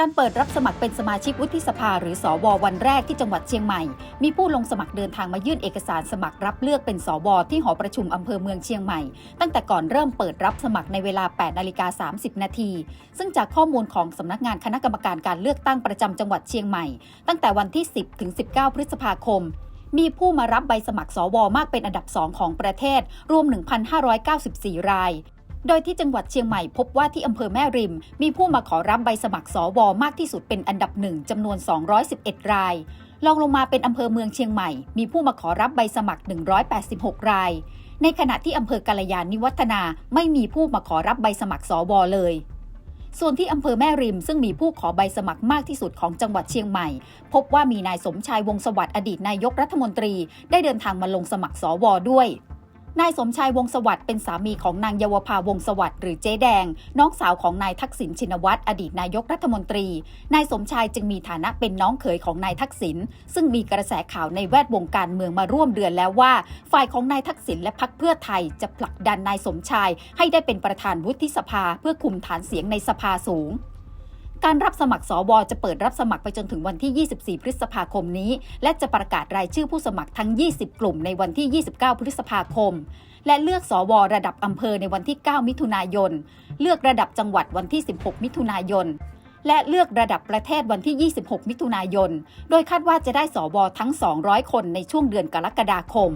การเปิดรับสมัครเป็นสมาชิกวุฒิสภาหรือสอววันแรกที่จังหวัดเชียงใหม่ มีผู้ลงสมัครเดินทางมายื่นเอกสารสมัครรับเลือกเป็นสวที่หอประชุมอำเภอเมืองเชียงใหม่ ตั้งแต่ก่อนเริ่มเปิดรับสมัครในเวลา 8 นาฬิกา 30 นาที ซึ่งจากข้อมูลของสำนักงานคณะกรรมการการเลือกตั้งประจำจังหวัดเชียงใหม่ ตั้งแต่วันที่ 10 ถึง 19 พฤษภาคมมีผู้มารับใบสมัครสวมากเป็นอันดับ 2 ของประเทศ รวม 1,594 ราย โดยที่จังหวัดเชียงใหม่พบว่าที่อำเภอแม่ริม มีผู้มาขอรับใบสมัครสวมากที่สุดเป็นอันดับหนึ่งจำนวน 211 รายรองลงมาเป็นอำเภอเมืองเชียงใหม่ มีผู้มาขอรับใบสมัคร 186 ราย ในขณะที่อำเภอกาลยานิวัฒนาไม่มีผู้มาขอรับใบสมัครสวเลย ส่วนที่อำเภอแม่ริม ซึ่งมีผู้ขอใบสมัครมากที่สุดของจังหวัดเชียงใหม่ พบว่ามีนายสมชายวงศสวัสดิ์อดีตนายกรัฐมนตรี ได้เดินทางมาลงสมัครสวด้วย นายสมชายวงศสวัสด์เป็นสามีของนางเยาวภาวงศสวัสด์หรือเจ๊แดง น้องสาวของนายทักษิณชินวัตรอดีตนายกรัฐมนตรี นายสมชายจึงมีฐานะเป็นน้องเขยของนายทักษิณซึ่งมีกระแสข่าวในแวดวงการเมืองมาร่วมเดือนแล้วว่า ฝ่ายของนายทักษิณและพรรคเพื่อไทยจะผลักดันนายสมชายให้ได้เป็นประธานวุฒิสภาเพื่อคุมฐานเสียงในสภาสูง การรับสมัครสวจะเปิดรับสมัครไปจนถึงวันที่ 24 พฤษภาคมนี้ และจะประกาศรายชื่อผู้สมัครทั้ง 20 กลุ่มในวันที่ 29 พฤษภาคม และเลือกสวระดับอำเภอในวันที่ 9 มิถุนายน เลือกระดับจังหวัดวันที่ 16 มิถุนายนและเลือกระดับประเทศวันที่ 26 มิถุนายน โดยคาดว่าจะได้สวทั้ง 200 คนในช่วงเดือนกรกฎาคม